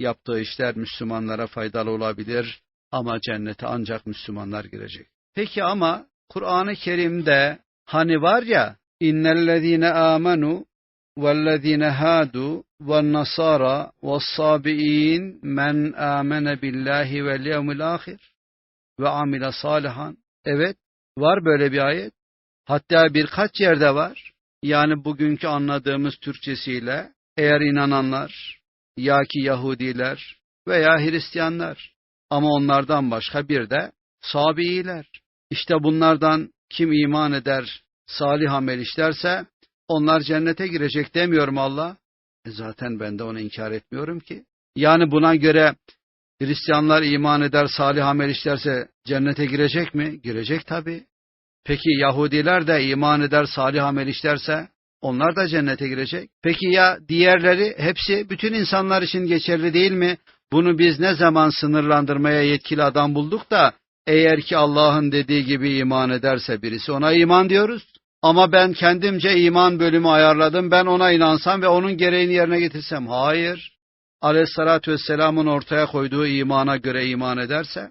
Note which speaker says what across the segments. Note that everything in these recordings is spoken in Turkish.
Speaker 1: yaptığı işler Müslümanlara faydalı olabilir ama cennete ancak Müslümanlar girecek. Peki ama Kur'an-ı Kerim'de hani var ya innellezine amenu vellezine hadu ven nasara ve's-sabiin men amene billahi vel yevmil ahir ve amile salihan. Evet, var böyle bir ayet. Hatta birkaç yerde var. Yani bugünkü anladığımız Türkçesiyle eğer inananlar, ya ki Yahudiler veya Hristiyanlar ama onlardan başka bir de Sabiiler. İşte bunlardan kim iman eder, salih amel işlerse onlar cennete girecek demiyorum Allah. E zaten ben de onu inkar etmiyorum ki. Yani buna göre Hristiyanlar iman eder, salih amel işlerse cennete girecek mi? Girecek tabi. Peki Yahudiler de iman eder, salih amel işlerse onlar da cennete girecek. Peki ya diğerleri hepsi bütün insanlar için geçerli değil mi? Bunu biz ne zaman sınırlandırmaya yetkili adam bulduk da eğer ki Allah'ın dediği gibi iman ederse birisi ona iman diyoruz. Ama ben kendimce iman bölümü ayarladım. Ben ona inansam ve onun gereğini yerine getirsem. Hayır. Aleyhissalatü vesselamın ortaya koyduğu imana göre iman ederse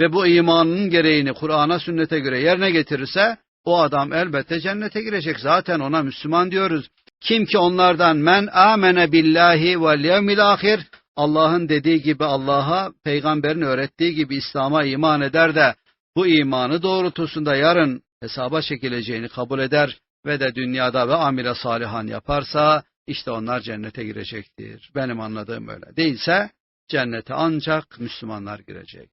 Speaker 1: ve bu imanın gereğini Kur'an'a sünnete göre yerine getirirse o adam elbette cennete girecek. Zaten ona Müslüman diyoruz. Kim ki onlardan men amene billahi vel yevmil ahir Allah'ın dediği gibi Allah'a, peygamberin öğrettiği gibi İslam'a iman eder de bu imanı doğrultusunda yarın hesaba çekileceğini kabul eder ve de dünyada ve amile salihan yaparsa işte onlar cennete girecektir. Benim anladığım öyle. Değilse cennete ancak Müslümanlar girecek.